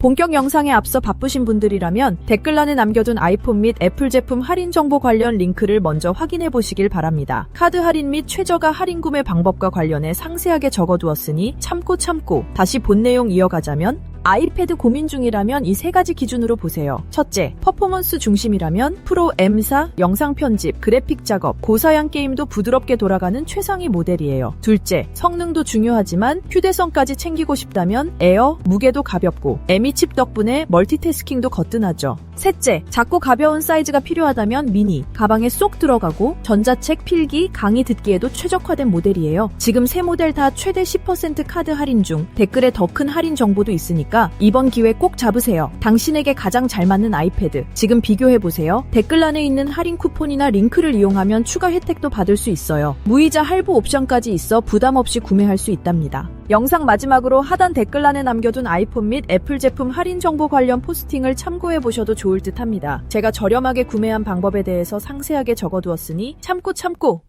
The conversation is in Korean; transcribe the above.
본격 영상에 앞서 바쁘신 분들이라면 댓글란에 남겨둔 아이폰 및 애플 제품 할인 정보 관련 링크를 먼저 확인해 보시길 바랍니다. 카드 할인 및 최저가 할인 구매 방법과 관련해 상세하게 적어두었으니 참고 참고 다시 본 내용 이어가자면 아이패드 고민 중이라면 이 세 가지 기준으로 보세요. 첫째, 퍼포먼스 중심이라면 프로 M사, 영상 편집, 그래픽 작업, 고사양 게임도 부드럽게 돌아가는 최상위 모델이에요. 둘째, 성능도 중요하지만 휴대성까지 챙기고 싶다면 에어, 무게도 가볍고 M2 칩 덕분에 멀티태스킹도 거뜬하죠. 셋째, 작고 가벼운 사이즈가 필요하다면 미니, 가방에 쏙 들어가고 전자책, 필기, 강의 듣기에도 최적화된 모델이에요. 지금 세 모델 다 최대 10% 카드 할인 중 댓글에 더 큰 할인 정보도 있으니까 이번 기회 꼭 잡으세요. 당신에게 가장 잘 맞는 아이패드. 지금 비교해보세요. 댓글란에 있는 할인 쿠폰이나 링크를 이용하면 추가 혜택도 받을 수 있어요. 무이자 할부 옵션까지 있어 부담 없이 구매할 수 있답니다. 영상 마지막으로 하단 댓글란에 남겨둔 아이폰 및 애플 제품 할인 정보 관련 포스팅을 참고해 보셔도 좋을 듯 합니다. 제가 저렴하게 구매한 방법에 대해서 상세하게 적어두었으니 참고 참고